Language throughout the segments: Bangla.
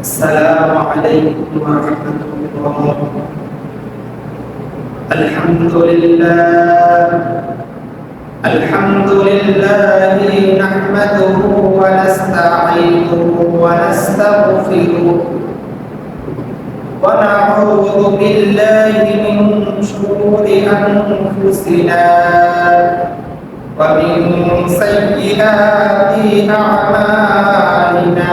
السلام عليكم ورحمة الله. الحمد لله. الحمد لله نحمده ونستعينه ونستغفره. ونعوذ بالله من شرور أنفسنا ومن سيئات أعمالنا.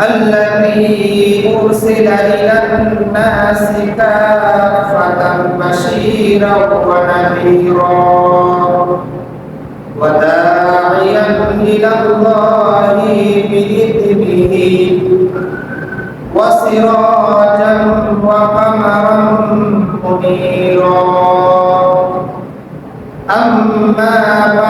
الذي أرسل إلى الناس كافة بشيرا ونذيرا وداعيا إلى الله بإذنه وسراجا وقمرا منيرا أما بعد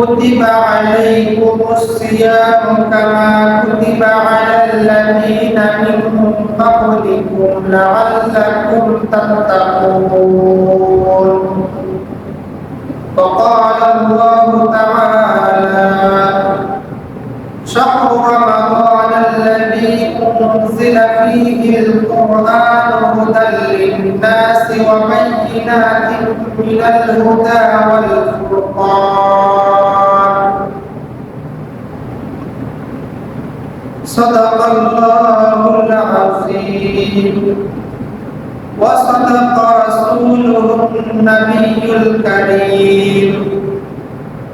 كتب عليكم الصيام كما كتب على الذين من قبلكم لعلكم تتقون. وقال الله تعالى شهر رمضان الذي أنزل فيه القرآن هدى للناس وبينات من الهدى والفرقان. صدق الله العظيم. وصدق رسوله النبي الكريم.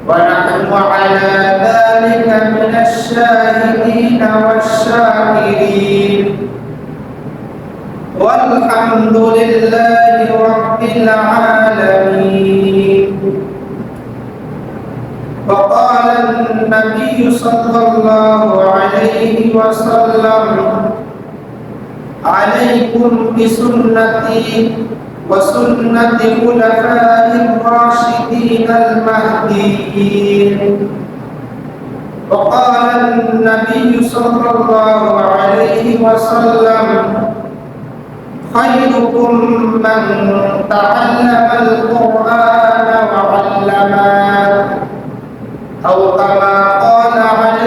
ونحن على ذلك من الشاهدين والشاكرين. والحمد لله رب العالمين. وقال النبي صلى الله عليه وسلم عليكم بسنتي وسنة خلفاء الراشدين المهديين. وقال النبي صلى الله عليه وسلم خيركم من تعلم القرآن وعلمه أو كما قال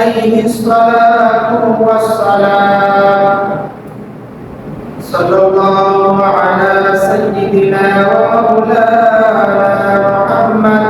عليه الصلاة والسلام. صلى الله على سيدنا ومولانا محمد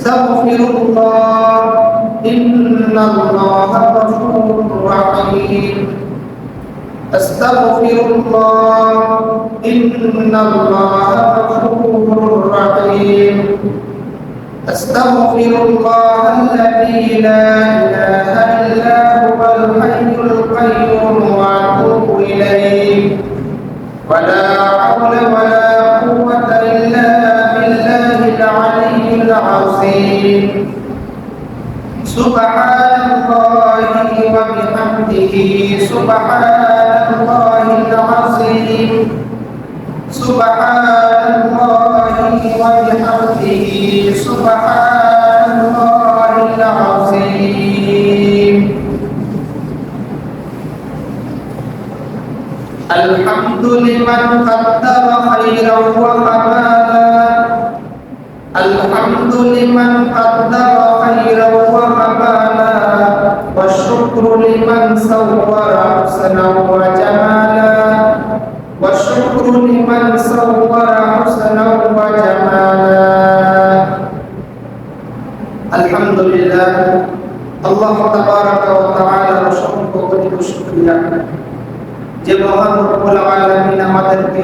أستغفر الله إن الله غفور رحيم. أستغفر الله. إن الله غفور رحيم. أستغفر الله الذي لا إله إلا هو الحي القيوم وأتوب إليه. ولا حول ولا قوة العظيم سبحان الله وبحمده سبحان الله العظيم سبحان الله وبحمده سبحان الله العظيم الحمد لمن قدر خيرا وكمالا لمن قدر خيرا وكمالا والشكر لمن صور حسنا وجمالا والشكر لمن صور حسنا وجمالا الحمد لله الله تبارك وتعالى وشكر وكتب شكرا যে মহান রব্বুল আলামিন আমাদেরকে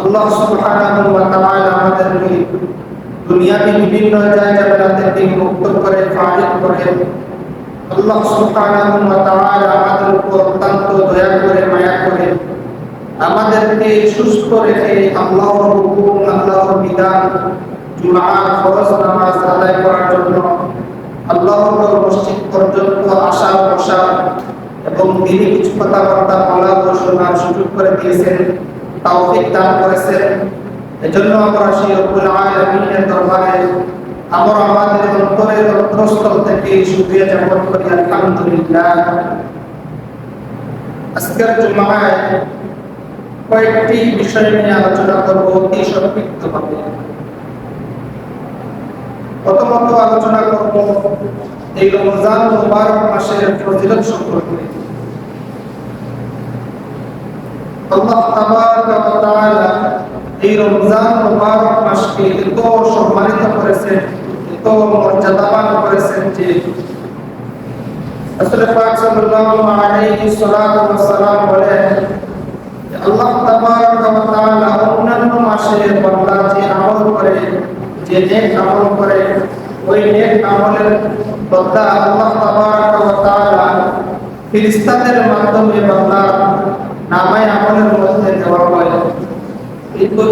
আল্লাহ সুবহানাহু ওয়া তাআলা আমাদেরকে দুনিয়াতে বিভিন্ন জায়গা থেকে মুক্ত করে ফারিক করে। আল্লাহ সুবহানাহু ওয়া তাআলা আমাদের উপর অত্যন্ত দয়া করে, মায়া করে আমাদেরকে সুস্থ রেখে আল্লাহর হুকুম, আল্লাহর বিধান, জুমার ফরজ নামাজ আদায় করার জন্য, আল্লাহর মসজিদ পর্যন্ত আসা বসা এবং তিনি কিছু কথাবার্তা বলা শোনার সুযোগ করে দিয়েছেন। তাওফিক দান করেছেন। এজন্য আমরা সেই রব্বুল আলামিনের দরবারে আমরা আমাদের অন্তরের অন্তরস্থল থেকে শুকরিয়া জ্ঞাপন করি, আলহামদুলিল্লাহ। আজকের জুমায় কয়েকটি বিষয় নিয়ে আলোচনা করব অতি সংক্ষিপ্তভাবে। প্রথমত আলোচনা করব এই রমজান মুবারক মাসের ফজিলত সম্পর্কে। আল্লাহ অন্যান্য মাসে বান্দা যে আমল করে, যে আমল করে, ওই নেক আমলের বদলা আল্লাহ তাবারক ওয়া মাধ্যমে বান্দা নামায় আমলের মধ্যে দেওয়া হয়।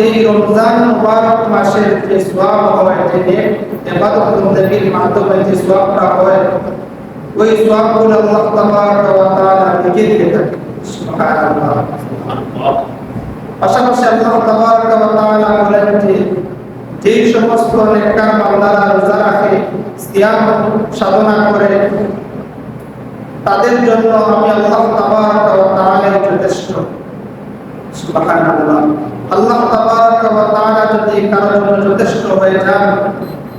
এই রমজান মুবারক মাসের যে সওয়াব হয়, যে ইবাদত মাধ্যমে যে সওয়াবটা হয়, ওই সওয়াবগুলো আল্লাহ তাবারক ওয়া তাআলা নিজে দিয়ে থাকে সুবহানাল্লাহ। পাশাপাশি আল্লাহ তাবারক ওয়া তাআলা বলেন যে, যেই সমস্ত নেককার বান্দারা রোজা রাখে, সিয়াম সাধনা করে তাদের জন্য আমি আল্লাহ তাবারক ওয়া তাআলা যথেষ্ট। সুবহানাল্লাহ। আল্লাহ তাবারক ওয়া তাআলা যদি কারোর জন্য যথেষ্ট হয়ে যান,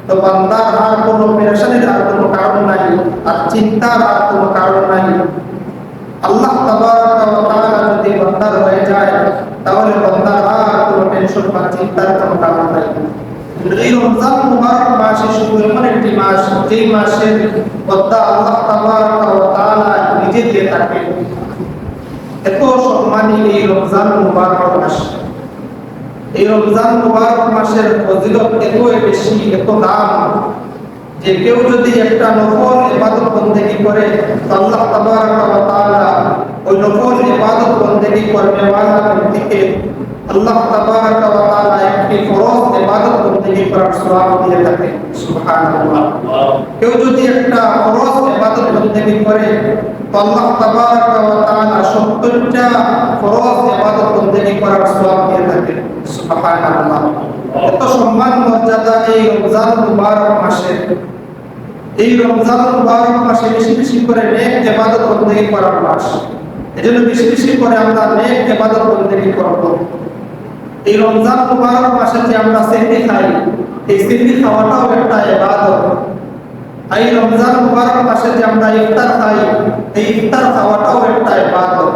তো বান্দার আর কোনো পেরেশানির আর কোনো কারণ নাই, আর চিন্তার আর কোনো কারণ নাই। আল্লাহ তাবারক ওয়া তাআলা যদি বান্দার হয়ে যায়, তাহলে বান্দার আর কোনো টেনশন বা চিন্তার কোনো কারণ নাই। এই রমজান মুবারক মাসে শুধু এমন একটি মাস। যেই মাসের বদ্দা আল্লাহ তাবারক ওয়া তাআলা নিজে দিয়ে থাকে এত সম্মানী এই রমজান মুবারক মাস। এই রমজান মুবারক মাসের ফজিলত এতই বেশি, এত দাম, যে কেউ যদি একটা নফল ইবাদত বন্দেগী করে আল্লাহ তাবারক ওয়া তাআলা ওই নফল ইবাদত বন্দেগী করবে ওয়ালা ব্যক্তিকে আল্লাহ তাবারক ওয়া তাআলা একটি ফরজ ইবাদত বন্দেগী করার সওয়াব দিয়ে থাকে, সুবহানাল্লাহ। কেউ যদি একটা ফরজ ইবাদত বন্দেগী করে, তো আল্লাহ তাবারক ওয়া তাআলা 70টা ফরজ ইবাদত বন্দেগী করার সওয়াব দিয়ে থাকে, সুবহানাল্লাহ। এত সম্মান মর্যাদা এই রমজান মুবারক মাসে। এই রমজান মুবারক মাসে বেশি বেশি করে নেক ইবাদত বন্দেগী করার মাস। এজন্য বেশি বেশি করে আমরা নেক ইবাদত বন্দেগী করব। এই রমজান মুবারক মাসে যে আমরা সেহরি খাই, এই সেহরি খাওয়াটাও একটা ইবাদত। এই রমজান মুবারক মাসে যে আমরা ইফতার খাই, এই ইফতার খাওয়াটাও একটা ইবাদত।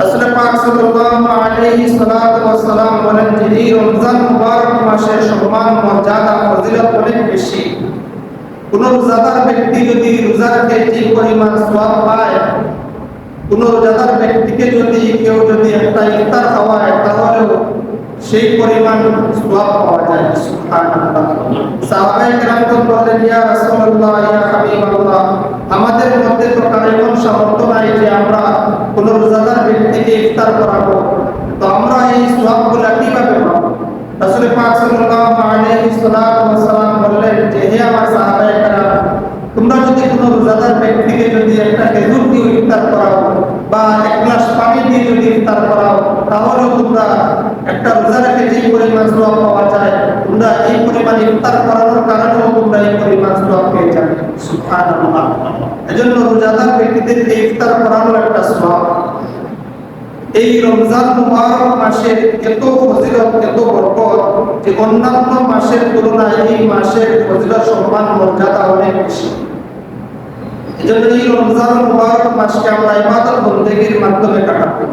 রাসূল পাক সাল্লাল্লাহু আলাইহি সাল্লাতু ওয়াস সালাম বলেন যে রমজান মুবারক মাসের সম্মান, মর্যাদা, ফজিলত অনেক বেশি। কোন রোজাদার ব্যক্তি যদি রোজা রাখে, যে পরিমাণ সওয়াব পায় কোন রোজাদার ব্যক্তিকে যদি কেউ যদি একটা ইফতার খাওয়ায়, তাহলেও সেই পরিমাণ সওয়াব পাওয়া যায়। সুবহানাল্লাহ। সাহাবায়ে বলেন ইয়া রাসূলুল্লাহ, ইয়া হাবিবাল্লাহ, আমাদের মধ্যে তো কারও এমন সামর্থ্য নাই যে আমরা কোন রোজাদার ব্যক্তিকে ইফতার করাবো। তো আমরা এই সওয়াবগুলো কীভাবে পাবো? রাসূল পাক সাল্লাল্লাহু আলাইহি সাল্লাম বললেন যে, হে আমার সাহাবায়ে কেরাম তোমরা যদি কোনো রোজাদার ব্যক্তিকে যদি একটা খেজুর দিয়ে ইফতার করাও বা এক গ্লাস পানি দিয়ে যদি ইফতার করাও, তাহলেও তোমরা একটা রোজা রেখে যে পরিমাণ সওয়াব পাওয়া যায়, তোমরা এই পরিমাণ ইফতার করানোর কারণেও তোমরা এই পরিমাণ সওয়াব পেয়ে যাবে। সুবহানাল্লাহ। এজন্য রোজাদার ব্যক্তিদেরকে ইফতার করানো একটা সওয়াব। এই রমজান মুবারক মাসের এত ফজিলত, এত বরকত যে অন্যান্য মাসের তুলনায় এই মাসের ফজিলত, সম্মান, মর্যাদা অনেক বেশি। এজন্য এই রমজান মুবারক মাসকে আমরা ইবাদত বন্দেগীর মাধ্যমে কাটাবো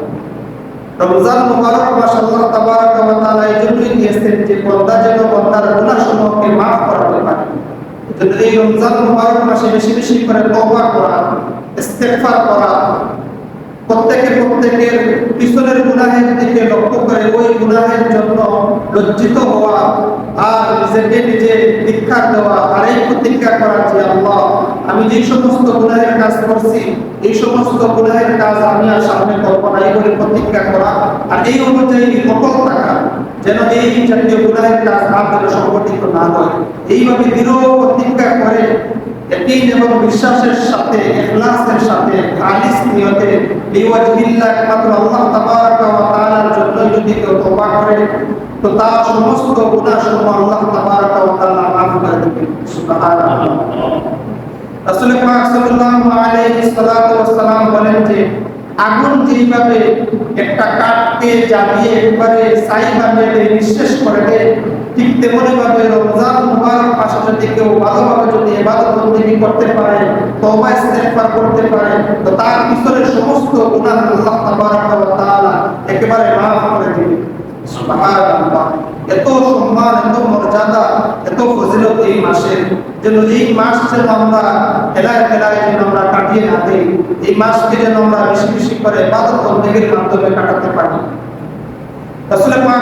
রমজান মুবারক মাস আল্লাহ তাবারক ওয়া তাআলা এই জন্যই দিয়েছেন যে বান্দা যেন বান্দার গুনাহসমূহকে মাফ করাতে পারে এজন্য এই রমজান মুবারক মাসে বেশি বেশি করে তওবা করা ইস্তেগফার করা প্রত্যেকে প্রত্যেকের পিছনের গুনাহের দিকে লক্ষ্য করে ওই গুনাহের জন্য লজ্জিত হওয়া আর নিজেকে নিজে দীক্ষা দেওয়া আর এই প্রতিজ্ঞা করা যে আল্লাহ, আমি যে সমস্ত গুনাহের কাজ করছি, এই সমস্ত গুনাহের কাজ আমি আর সামনে করব না, এই বলে প্রতিজ্ঞা করা। আর এই অনুযায়ী অটল থাকা যেন এই জাতীয় গুনাহের কাজ যেন সংগঠিত না হয়। এইভাবে দৃঢ় প্রতিজ্ঞা করে এবং বিশ্বাসের সাথে সাথে লিওয়াজহিল্লাহ একমাত্র আল্লাহ তাবারাকা ওয়া তাআলার জন্য যদি কেউ তওবা করে, তো তার সমস্ত গুনাহ সমূহ আল্লাহ তাবারাকা ওয়া তাআলা মাফ করে দিবেন। সুবহানাল্লাহ। রাসূল পাক সাল্লাল্লাহু আলাইহি সাল্লাতু সালাম বলেন যে, আগুন যেইভাবে একটা কাঠকে জ্বালিয়ে একবারে বানিয়ে নিঃশেষ করে দেয় ঠিক তেমনি ভাবে রমজান মুবারক মাসে যদি কেউ ভালোভাবে যদি ইবাদত বন্দেগী করতে পারে তওবা ইস্তেগফার করতে পারে তো তার পিছনের সমস্ত গুনাহ আল্লাহ তাবারাক ওয়া তাআলা একেবারে মাফ করে দিবে এত সম্মান, এত মর্যাদা, এত ফজিলত এই মাসের যেন এই মাস যেন আমরা হেলায় হেলায় যেন আমরা কাটিয়ে না দিই, এই মাসকে যেন আমরা বেশি বেশি করে ইবাদত বন্দেগীর মাধ্যমে কাটাতে পারি। রাসূল পাক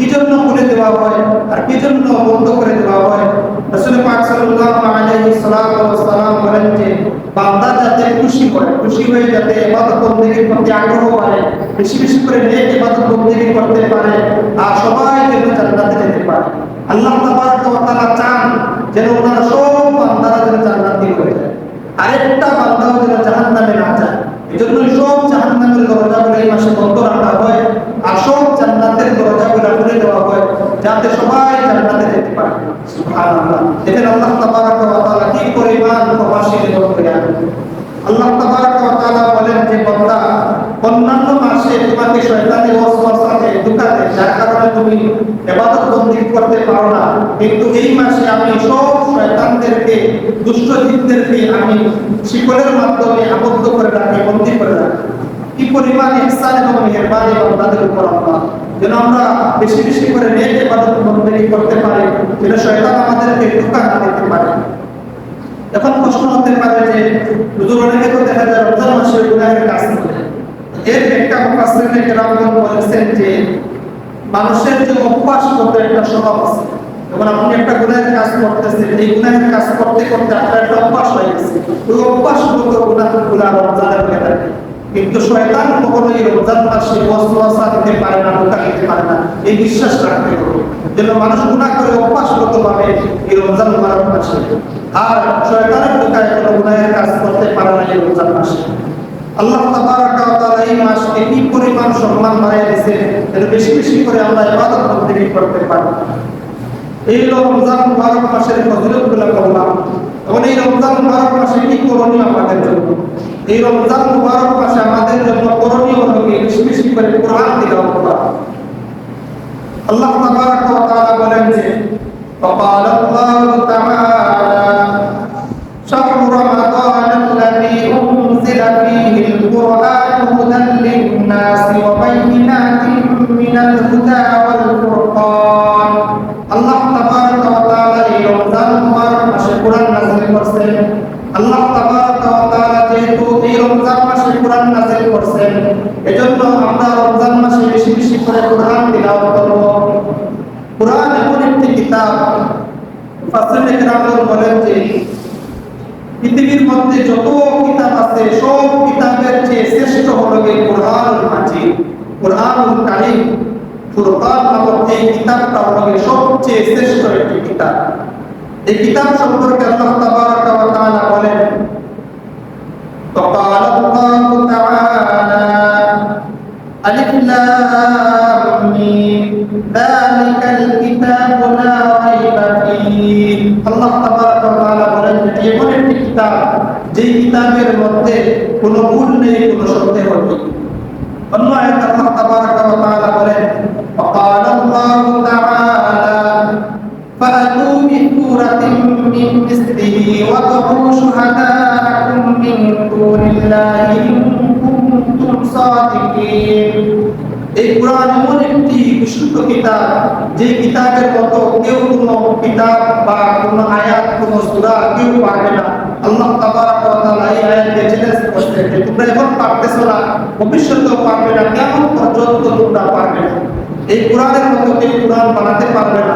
কি জন্য দেওয়া হয়, আর কি বন্ধ করে দেওয়া হয়। রাসূল পাক সাল্লাল্লাহু আলাইহি সাল্লাম বলেন যে, বান্দা যাতে খুশি হয়, খুশি হয়ে যাতে ইবাদত বন্দেগীর প্রতি আগ্রহ পায় বেশি বেশি করে নেক ইবাদত বন্দেগী করতে পারে, আর সবাই যেন জান্নাতে যেতে পারে। আল্লাহ তাবারক ওয়া তাআলা চান যেন ওনারা সব বান্দারা যেন জান্নাতি হয়ে যায়। আরেকটা বান্দাও যেন জাহান্নামে না যায়। এজন্য সব জাহান্নামের দরজাগুলো এই মাসে বন্ধ রাখা হয় আর সব জান্নাতের দরজাগুলো খুলে দেওয়া হয় যাতে সবাই জান্নাতে যেতে পারে। সুবহানাল্লাহ। দেখেন আল্লাহ তাবারক ওয়া তাআলা কি পরিমাণ প্রবাসীর করে আল্লাহ তাবারক ওয়া তাআলা বলেন যে, বান্দা, অন্যান্য মাসে তোমাকে শয়তানের ওয়াসওয়াসাতে দুঃখাতে যার কারণে তুমি ইবাদত বন্দেগী করতে পারো না। কিন্তু এই মাসে আমি সব শয়তানদেরকে দুষ্ট জিনদেরকে আমি শিকলের মাধ্যমে আবদ্ধ করে রাখি, বন্দী করে রাখি। কি পরিমাণ ইহসান এবং মেহেরবানি বান্দাদের উপর আল্লাহ। যেন আমরা বেশি বেশি করে নেক ইবাদত বন্দেগী করতে পারি, যেন শয়তান আমাদেরকে ধোঁকা না দিতে পারে। এখন প্রশ্ন হতে পারে যে, হুজুর তো দেখা যায় রমজান মাসে গুনাহের কাজ করে। এর একটা মুফাসসিরিনে কেরামগণ বলেছেন যে, মানুষের যে অভ্যাস করতে একটা স্বভাব আছে। যখন আপনি একটা গুনাহের কাজ করতেছেন, এই গুনাহের কাজ করতে করতে আপনার একটা অভ্যাস হয়ে গেছে। ওই অভ্যাসগত গুনাহগুলো রমজানের হয়ে থাকে কিন্তু শয়তান কখনো এই রমজান মাসে ওয়াসওয়াসা দিতে পারে না ধোঁকা দিতে পারে না। এই বিশ্বাস রাখতে হবে। যেন মানুষ গুণা করে অভ্যাসগত ভাবে এই রমজান মুবারক মাসে আর শয়তানের ঢোকায় কোনো গুনাহের কাজ করতে পারে না এই রমজান মাসে। আল্লাহ ওয়া তাআলা এই মাসকে কি পরিমাণ সম্মান বাড়িয়ে বেশি বেশি করে আমরা ইবাদত করতে করতে পারি। এই রমজান মুবারক মাসের ফজিলতগুলো বললাম। এই রমজান মুবারক মাসে কি করণীয় আমাদের জন্য? এই রমজান মুবারক মাসে আমাদের জন্য করণীয় হলো কি বেশি বেশি করে কোরআন তিলাওয়াত করা আল্লাহ তাবারাক ওয়া তাআলা বলেন যে وقال الله تعالى شهر رمضان الذي أنزل فيه القرآن هدى للناس وبينات من الهدى রমজান মাসে কোরআন নাযিল করেছেন, এজন্য আমরা রমজান মাসে বেশি বেশি করে কোরআন তিলাওয়াত করব। কোরআন এমন একটি কিতাব ফাসিলে কেরামগণ বলেন যে, পৃথিবীর মধ্যে যত কিতাব আছে, সব কিতাবের চেয়ে শ্রেষ্ঠ হলো এই কোরআন মাজিদ। কোরআনুল কারীম ফুরকান নামক এই কিতাবটা হলো সবচেয়ে শ্রেষ্ঠ একটি কিতাব। এই কিতাব সম্পর্কে আল্লাহ তাবারাক ওয়া তাআলা বলেন وقال الله تعالى ألف لام ميم ذلك الكتاب لا ريب فيه আল্লাহ তাবারাক ওয়া তাআলা বলেন যে এমন একটি কিতাব যে কিতাবের মধ্যে কোনো ভুল নেই কোনো সন্দেহ নেই অন্য আয়াত আল্লাহ তাবারাক ওয়া তাআলা বলেন وقال الله تعالى فأتوا بسورة من مثله وادعوا شهداءكم من دون الله إن كنتم صادقين এই কোরআন এমন একটি বিশুদ্ধ কিতাব যে কিতাবের মতো কেউ কোনো কিতাব বা কোনো আয়াত কোনো সূরা কেউ পারবে না আল্লাহ তাবারাক ওয়া তাআলা এই আয়াতে চ্যালেঞ্জ করছেন যে তোমরা এখন পারতেছো না ভবিষ্যতেও পারবে না কেমন পর্যন্ত তোমরা পারবে না এই কোরআনের মতো কেউ কোরআন বানাতে পারবে না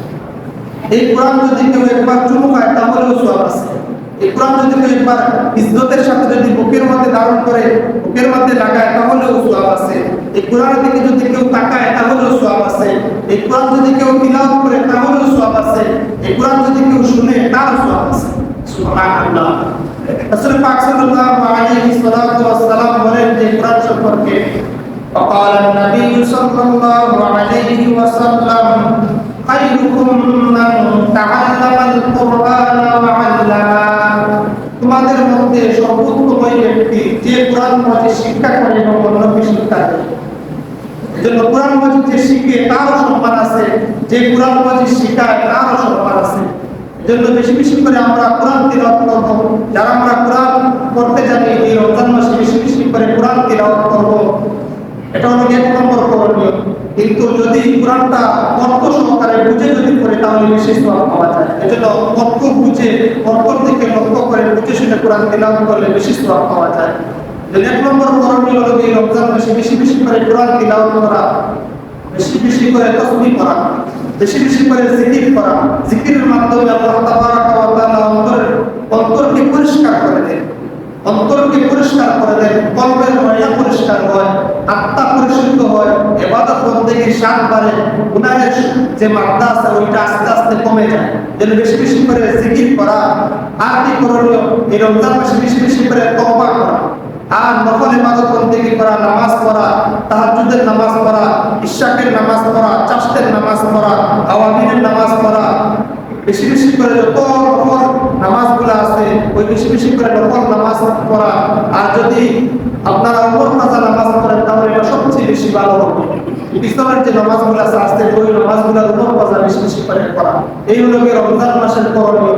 এই কোরআন যদি কেউ একবার চুমু খায় তাহলেও সওয়াব আছে এই কোরআন যদি কেউ একবার ইজ্জতের সাথে যদি বুকের মধ্যে ধারণ করে বুকের মধ্যে লাগায় তাহলেও সওয়াব আছে এই কোরআনের দিকে যদি কেউ তাকায় তাহলেও সওয়াব আছে এই কোরআন যদি কেউ তিলাওয়াত করে তাহলেও সওয়াব আছে এই কোরআন যদি কেউ শুনে তারও সওয়াব আছে সুবহানাল্লাহ রাসূল পাক সাল্লাল্লাহু আলাইহি সাল্লাতু ওয়াস সালাম বলেন যে কোরআন সম্পর্কে وقال النبي صلى الله عليه وسلم খায়রুকুম মান তাআল্লামা কুরআন ওয়া আল্লামা তোমাদের মধ্যে সর্বোত্তম ওই ব্যক্তি যে কোরআন মাজিদ শিক্ষা করে এবং অন্যকে শিক্ষা দেয়। যেন কোরআন মাজিদ যে শিখে তারও সম্মান আছে, যে কোরআন মাজিদ শিখায় তারও সম্মান আছে। জন্য বেশি বেশি করে আমরা কোরআন তিলাওয়াত করব, যারা আমরা কোরআন করতে জানি, এই রমজান মাসে বেশি বেশি করে কোরআন তিলাওয়াত করব। এটা হলো এক নম্বর করণীয়। কিন্তু যদি কোরআনটা অর্থ সহকারে বুঝে যদি পড়ে তাহলে বিশেষ সওয়াব পাওয়া যায়। এজন্য অর্থ বুঝে অন্তর থেকে লক্ষ্য করে বুঝে শুনে কোরআন তিলাওয়াত করলে বেশি সওয়াব পাওয়া যায়। যদি এক নম্বর করণীয় হলো রমজান মাসে বেশি বেশি করে কোরআন তিলাওয়াত করা, বেশি বেশি করে তাসবিহ করা, বেশি বেশি করে জিকির করা, জিকিরের মাধ্যমে আল্লাহ ওয়া তাআলা অন্তরের অন্তরকে পরিষ্কার করে দেন। অন্তরকে পরিষ্কার করে দেন কলবের ময়লা পরিষ্কার হয়, আত্মা পরিশুদ্ধ হয়, এবাদত বন্দেগীর স্বাদ বাড়ে গুনাহের যে মাত্রা আছে ওইটা আস্তে আস্তে কমে যায়। যেন বেশি বেশি করে জিকির করা আর কি করণীয়, এই রমজান মাসে বেশি বেশি করে তওবা করা, আর নফল ইবাদত বন্দেগী করা, নামাজ পড়া, তাহাজ্জুদের নামাজ পড়া, ইশাকের নামাজ পড়া চাষতের নামাজ পড়া আওয়ামিনের নামাজ পড়া, বেশি বেশি করে যত নামাজগুলো আছে, ওই বেশি বেশি করে নকল নামাজ পড়া। আর যদি আপনারা অমর কাজা নামাজ পড়েন, তাহলে এটা সবচেয়ে বেশি ভালো হবে। ইসলামের যে নামাজগুলো আছে আস্তে ওই নামাজগুলো উমর কাজা বেশি বেশি করে করা এই হলো রমজান মাসের করণীয়।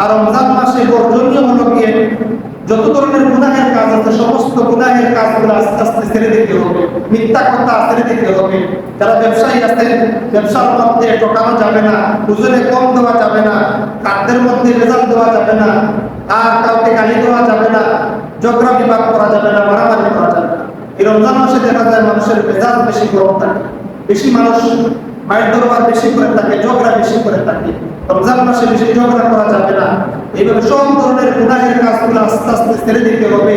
আর রমজান মাসে বর্জনীয় হলো গিয়ে যত ধরনের গুনাহের কাজ আছে, সমস্ত গুনাহের কাজগুলো আস্তে আস্তে ছেড়ে দিতে হবে। মিথ্যা কথা ছেড়ে দিতে হবে। যারা ব্যবসায়ী আছেন, ব্যবসার মধ্যে ঠকানো যাবে না, ওজনে কম দেওয়া যাবে না, খাদ্যের মধ্যে রেজাল্ট দেওয়া যাবে না, আর কাউকে গালি দেওয়া যাবে না, ঝগড়া বিভাগ করা যাবে না, মারামারি করা যাবে না। এই রমজান মাসে দেখা যায় মানুষের মেজাজ বেশি গরম থাকে। বেশি মানুষ মায়ের দরবার বেশি করে থাকে, ঝগড়া বেশি করে থাকে। রমজান মাসে ঝগড়া করা যাবে না। এইভাবে সব ধরনের গুণাহের কাজগুলো আস্তে আস্তে ছেড়ে দিতে হবে,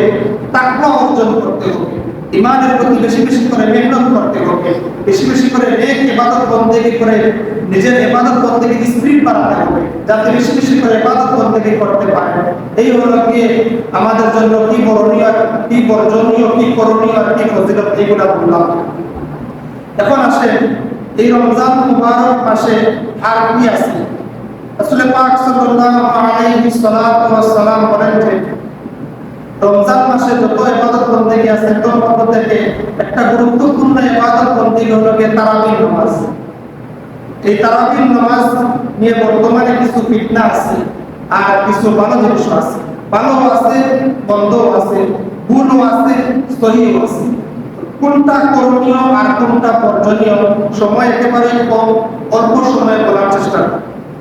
তাকওয়া অর্জন করতে হবে ইমানের প্রতি বেশি বেশি করে মেহনত করতে হবে, বেশি বেশি করে নেক ইবাদত বন্দেগি করে নিজের ইবাদত বন্দেগি বাড়াতে হবে, যাতে বেশি বেশি করে ইবাদত বন্দেগি করতে পারে। এই হলো কি আমাদের জন্য কি করণীয়, কি বর্জনীয় কি করণীয়, আর কি ফজিলত, এইগুলা বললাম। এখন আসে এই রমজান মুবারক মাসে আর কি আছে? আসলে পাক সাল্লাল্লাহু আলাইহি সালাম বলেন যে, রমজান মাসে যত ইবাদত আছে তোর মধ্য থেকে একটা গুরুত্বপূর্ণ ইবাদত হলো নামাজ। এই নামাজ নিয়ে বর্তমানে কিছু ফিতনা আছে আর কিছু ভালো জিনিস আছে। ভালো আছে, মন্দও আছে আছে আছে। কোনটা করণীয় আর কোনটা বর্জনীয়, সময় একেবারে কম, অল্প সময় বলার চেষ্টা করব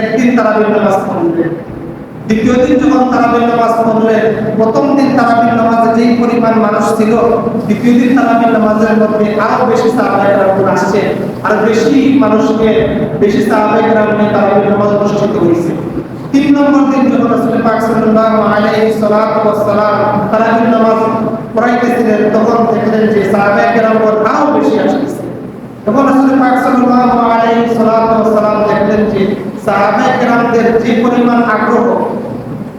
একদিন তারাবির নামাজ পড়লেন দ্বিতীয় দিন যখন তারাবির নামাজ পড়লেন প্রথম দিন তারাবির নামাজে যেই পরিমাণ মানুষ ছিল, দ্বিতীয় দিন তারাবির নামাজের মধ্যে আরও বেশি সাহাবাহিকরা আসছে। আর বেশি মানুষকে, বেশি সাহাবাহিকরা তারাবির নামাজ অনুষ্ঠিত হয়েছে তিন নম্বর দিন যখন রাসূল পাক সাল্লাল্লাহু আলাইহি সাল্লাতু ওয়াস সালাম তারাবির নামাজ পড়াইতেছিলেন, তখন দেখলেন যে সাহাবাহিকরা আরও বেশি আসছে তখন রাসূল পাক সাল্লাল্লাহু আলাইহি সাল্লাতু ওয়াস সালাম দেখলেন যে সাহাবায়ে কেরামদের যে পরিমাণ আগ্রহ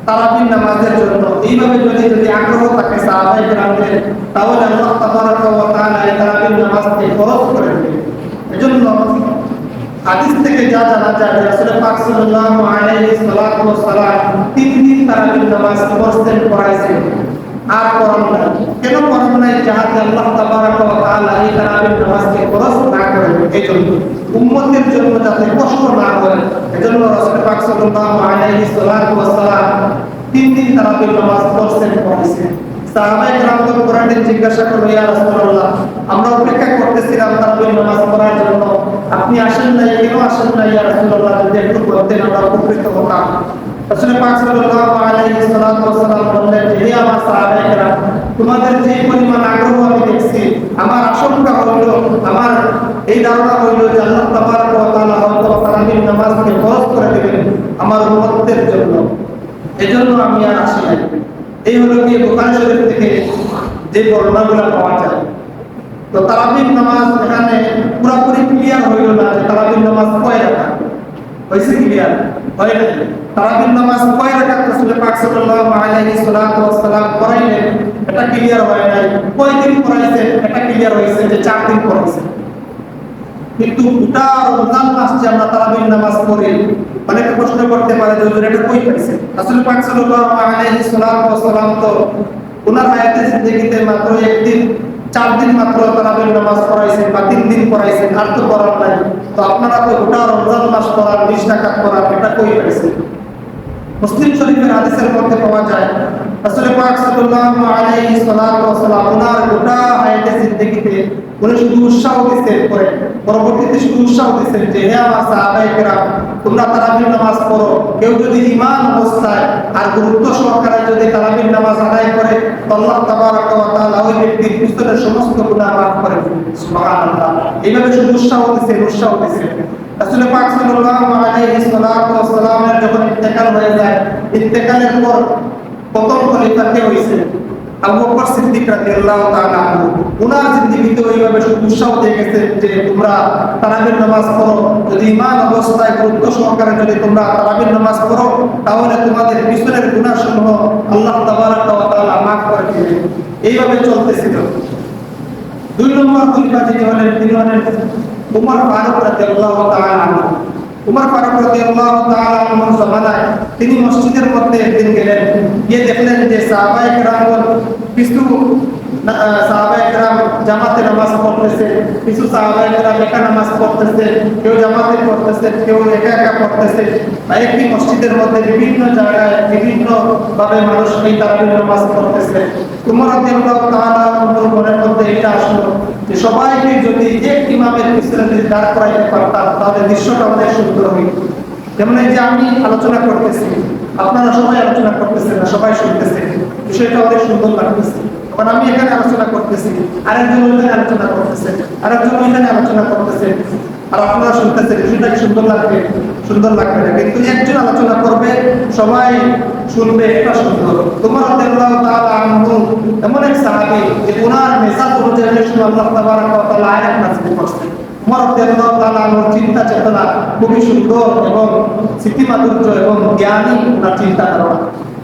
তারাবির নামাজের জন্য। এইভাবে যদি যদি আগ্রহ থাকে সাহাবায়ে কেরামদের, তাহলে আল্লাহ তাবারাকা ওয়া তাআলা তারাবির নামাজকে ফরজ করে এজন্য হাদিস থেকে যা জানা যায় রাসূল পাক সাল্লাল্লাহু আলাইহি সাল্লাতু তিন দিন তারাবির নামাজ পড়ছেন পড়াইছেন। আর পড়ান নাই। কেন পড়ান নাই? যাহাতে আল্লাহ তাবারাকা ওয়া তাআলা এই তারাবির নামাজকে ফরজ না করেন এই জন্য উম্মতের জন্য যাতে কষ্ট না হয় এজন্য রাসূল পাক সাল্লাল্লাহু আলাইহি সাল্লাতু ওয়াস সালাম তিন দিন তারাবির নামাজ পড়ছেন পড়াইছেন সাহাবায়ে কেরামকে কোরআনে জিজ্ঞাসা করল, ইয়া রাসূলুল্লাহ, আমরা অপেক্ষা করতেছিলাম তারাবির নামাজ পড়ার জন্য। আপনি আসেন নাই? কেন আসেন নাই? ইয়া রাসূলুল্লাহ, যদি একটু বলতেন, আমরা উপকৃত হতাম। রাসূল পাক সাল্লাল্লাহু আলাইহি ওয়াসাল্লাম বললেন, হে আমার সাহাবায়ে তোমাদের যে পরিমাণ আগ্রহ আমি দেখছি, আমার আশঙ্কা হইল, আমার এই ধারণা হইল যে আল্লাহ তাবারক ওয়া তাআলা হয়তো তারাবির নামাজকে ফরজ করে দিবেন আমার উম্মতের জন্য। এজন্য আমি আর আসি নাই। এই হলো কি, বুখারী শরীফ থেকে যে বর্ণনাগুলো পাওয়া যায়। তো তারাবির নামাজ এখানে পুরোপুরি ক্লিয়ার হইল না যে তারাবির নামাজ কয় রাকাত হইছে ক্লিয়ার হয় না তারাবির নামাজ কয় রাকাত রাসূল পাক সাল্লাল্লাহু আলাইহি সাল্লাতু পড়াইলেন? এটা ক্লিয়ার হয় নাই। কয় দিন পড়াইছেন? এটা ক্লিয়ার হইছে যে চার দিন পড়াইছেন। কিন্তু গোটা রমজান মাস যে আমরা তারাবির নামাজ পড়ি, অনেকে প্রশ্ন করতে পারে যে এটা কই পাইছে রাসূল পাক সাল্লাল্লাহু আলাইহি সাল্লাম তো ওনার হায়াতে জিন্দেগিতে মাত্র একদিন, চার দিন মাত্র তারাবির নামাজ বা তিন দিন পড়াইছেন, আর তো পড়ার নাই। তো আপনারা তো গোটা রমজান মাস পড়ার বিশ টাকা পড়ার এটা কই পাইছেন মুসলিম শরীফের হাদিসের মধ্যে পাওয়া যায়। রাসূল পাক সাল্লাল্লাহু আলাইহি সাল্লাতু ওয়াসাল্লাম ওনার গোটা হায়াতে জিন্দেগিতে উনি শুধু উৎসাহ দিতেন করে। পরবর্তীতে শুধু উৎসাহ দিতেন যে, হে আমার সাহাবায়ে কেরাম, তোমরা তারাবির নামাজ পড়ো। কেউ যদি ঈমান অবস্থায় আর গুরুত্ব সহকারে যদি তারাবির নামাজ আদায় করে আল্লাহ তাবারাক ওয়া তাআলা ওই ব্যক্তির পিছনের সমস্ত গুনাহ মাফ করে সুবহানাল্লাহ। এইভাবে শুধু উৎসাহ দিতেন উৎসাহ দিতেন রাসূল পাক সাল্লাল্লাহু আলাইহি সাল্লাতু ওয়াসাল্লামের যখন ইন্তেকাল হয়ে যায়, ইন্তেকালের পর প্রথম খলিফা কে হইছেন আবু বকর সিদ্দিক রাদিয়াল্লাহু তাআলা আনহু। উনার জিন্দেগিতে ওইভাবে উৎসাহ দিয়ে গেছে যে তোমরা তারাবির নামাজ পড়ো। যদি ঈমান অবস্থায় গুরুত্ব সহকারে যদি তোমরা তারাবির নামাজ পড়ো, তাহলে তোমাদের পিছনের গুনাহসমূহ আল্লাহ তাবারাক ওয়া তাআলা মাফ করে দিবেন। এইভাবে চলতেছিল। দুই নম্বর খলিফা যিনি হলেন, তিনি হলেন উমর ফারুক রাদিয়াল্লাহু তাআলা আনহু। উমর ফারুক রাদিয়াল্লাহু তাআলা আনহুর সাহাবায় তিনি মসজিদের মধ্যে একদিন গেলেন। গিয়ে দেখলেন যে সাহাবায়ে কেরামগণ কিছু জামাতে নামাজ পড়তেছে, কিছু একা নামাজ পড়তেছে, কেউ জামাতে পড়তেছে, কেউ একা একা পড়তেছে। একটি মসজিদের মধ্যে বিভিন্ন জায়গায় বিভিন্ন ভাবে মানুষ এই নামাজ পড়তেছে। এটা আসলো সবাইকে যদি পিছনে যদি দাঁড় করাইতে পারতাম, তাহলে দৃশ্যটা অনেক সুন্দর হইত। যেমন এই যে আমি আলোচনা করতেছি, আপনারা সবাই আলোচনা করতেছেন না, সবাই শুনতেছে বিষয়টা অনেক সুন্দর লাগতেছে। তখন আমি এখানে আলোচনা করতেছি, আরেকজন ওইখানে আলোচনা করতেছে, আরেকজন ওইখানে আলোচনা করতেছে। আর আপনারা শুনতেছেন বিষয়টা সুন্দর লাগবে সুন্দর লাগবে না। কিন্তু একজন আলোচনা করবে, সবাই শুনবে, এটা সুন্দর। তোমার আল্লাহ তাআলা আনহু, এমন এক সাহাবী, যে ওনার মেসাজ অনুযায়ী অনেক সময় আল্লাহ তাবারাক ওয়া তাআলা আয়াত নাযিল করছেন উমর রাদিয়াল্লাহু তাআলা আনহুর চিন্তা চেতনা খুবই সুন্দর এবং স্মৃতিমাধুর্য এবং জ্ঞানী ওনার চিন্তা ধারণা।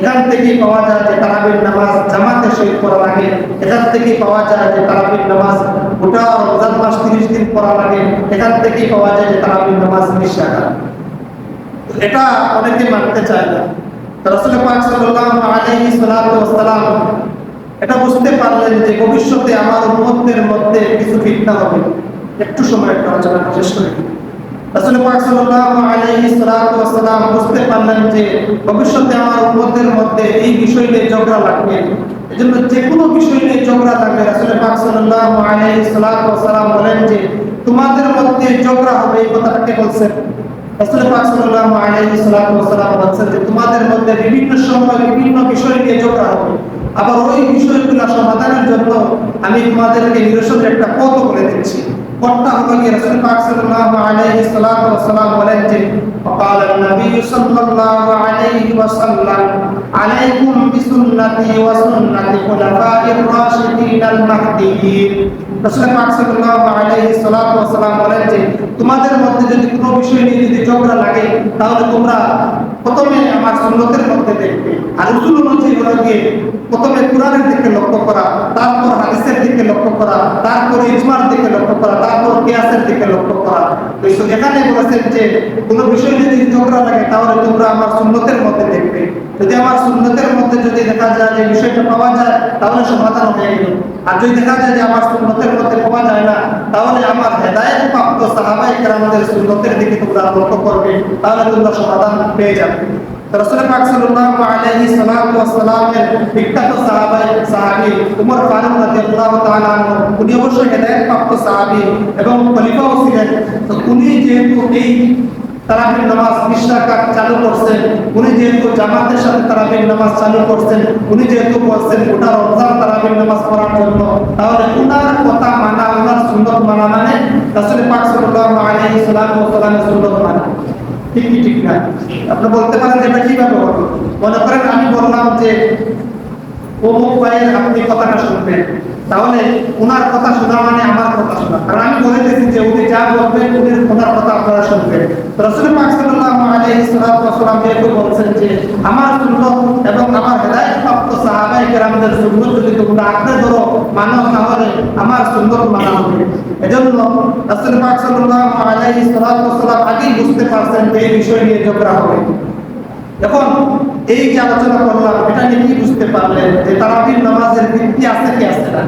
এখান থেকেই পাওয়া যায় যে তারাবির নামাজ জামাতের সহিত করা লাগে এখান থেকেই পাওয়া যায় যে তারাবির নামাজ গোটা রমজান মাস তিরিশ দিন পড়া লাগে এখান থেকেই পাওয়া যায় যে তারাবির নামাজ বিশ এটা অনেকে মানতে চায় না। রাসূল পাক সাল্লাল্লাহু আলাইহি সাল্লাতু এটা বুঝতে পারলেন যে ভবিষ্যতে আমার উম্মতের মধ্যে কিছু ফিতনা হবে। একটু সময় একটা আলোচনা শেষ করে। বুঝতে পারলেন যে আমার মধ্যে এই বিষয় নিয়ে তোমাদের মধ্যে হবে এই কথাটা কে বলছেন তোমাদের মধ্যে বিভিন্ন সময় বিভিন্ন বিষয় নিয়ে ঝগড়া হবে। আবার ওই বিষয়গুলো সমাধানের জন্য আমি তোমাদেরকে নিরসনের একটা পথ বলে দিচ্ছি। পথটা হলো কি রাসূল পাক সাল্লাল্লাহু আলাইহি সাল্লাতু ওয়াসাল্লাম বলেন যে وقال النبي صلى الله عليه وسلم عليكم بسنتي وسنة خلفاء الراشدين المهديين রাসূল পাক সাল্লাল্লাহু আলাইহি সাল্লাতু ওয়াসাল্লাম বলেন যে তোমাদের মধ্যে যদি কোনো বিষয় নিয়ে যদি ঝগড়া লাগে তাহলে তোমরা প্রথমে আমার সুন্নতের মধ্যে দেখবে। আর উসুল অনুযায়ী প্রথমে কোরআনের দিকে লক্ষ্য করা, তারপর হাদিসের দিকে লক্ষ্য করা ইজমার দিকে লক্ষ্য করা, তারপর কিয়াসের দিকে লক্ষ্য করা। তো এখানে বলেছেন যে, কোনো বিষয় যদি ঝগড়া লাগে, তাহলে তোমরা আমার সুন্নতের মধ্যে দেখবে। যদি আমার সুন্নতের মধ্যে যদি দেখা যায় যে বিষয়টা পাওয়া যায়, তাহলে সমাধান হয়ে গেল। আর যদি দেখা যায় যে আমার সুন্নতের মধ্যে পাওয়া যায় না, তাহলে আমার হেদায়েত প্রাপ্ত সাহাবায়ে কেরামদের সুন্নতের দিকে তোমরা লক্ষ্য করবে, তাহলে তোমরা সমাধান পেয়ে যাবে। রাসূল পাক সাল্লাল্লাহু আলাইহি সাল্লাতু ওয়াসাল্লামের বিখ্যাত সাহাবায়ে সাহাবী উমর ফারুক তাহলে কথা মানা, উনার মানা মানে রাসূল মানা। ঠিক ঠিক না? আপনি বলতে পারেন এটা কীভাবে হলো? মনে করেন আমি বললাম যে অমুক ভাইয়ের আপনি কথাটা শুনবেন। তাহলে ওনার কথা শোনা মানে আমার কথা শোনা। কারণ আমি বলে দিয়েছি যে উনি যা বলবেন উনি ওনার কথা আপনারা শুনবেন। রাসূল আলাইহি সাল্লাম বলছেন যে আমার সুন্নত এবং আমার প্রাপ্ত কেরামদের যদি তোমরা আঁকড়ে ধরো মানো তাহলে আমার মানা হবে। এজন্য রাসূল পাক আলাইহি সাল্লাম আগেই বুঝতে পারছেন যে এই বিষয় নিয়ে ঝগড়া হবে। এখন এই যে আলোচনা করলাম, এটা নিয়ে কি বুঝতে পারলেন যে তারাবির নামাজের ভিত্তি আছে কি আছে না?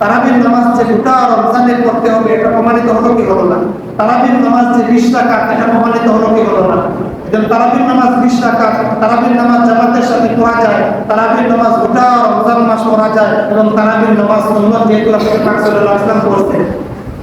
তারাবির নামাজ যে গোটা রমজানে পড়তে হবে, এটা প্রমাণিত হলো কি হলো না? তারাবির নামাজ যে বিশ টাকা এটা প্রমাণিত হলো কি হলো না? তারাবির নামাজ বিশ টাকা তারাবির নামাজ জামাতের সাথে পড়া যায়, তারাবির নামাজ গোটা রমজান মাস পড়া যায়, এবং তারাবির নামাজ সুন্নত যেহেতু রাসূল পাক সাল্লাল্লাহু আলাইহি ওয়াসাল্লাম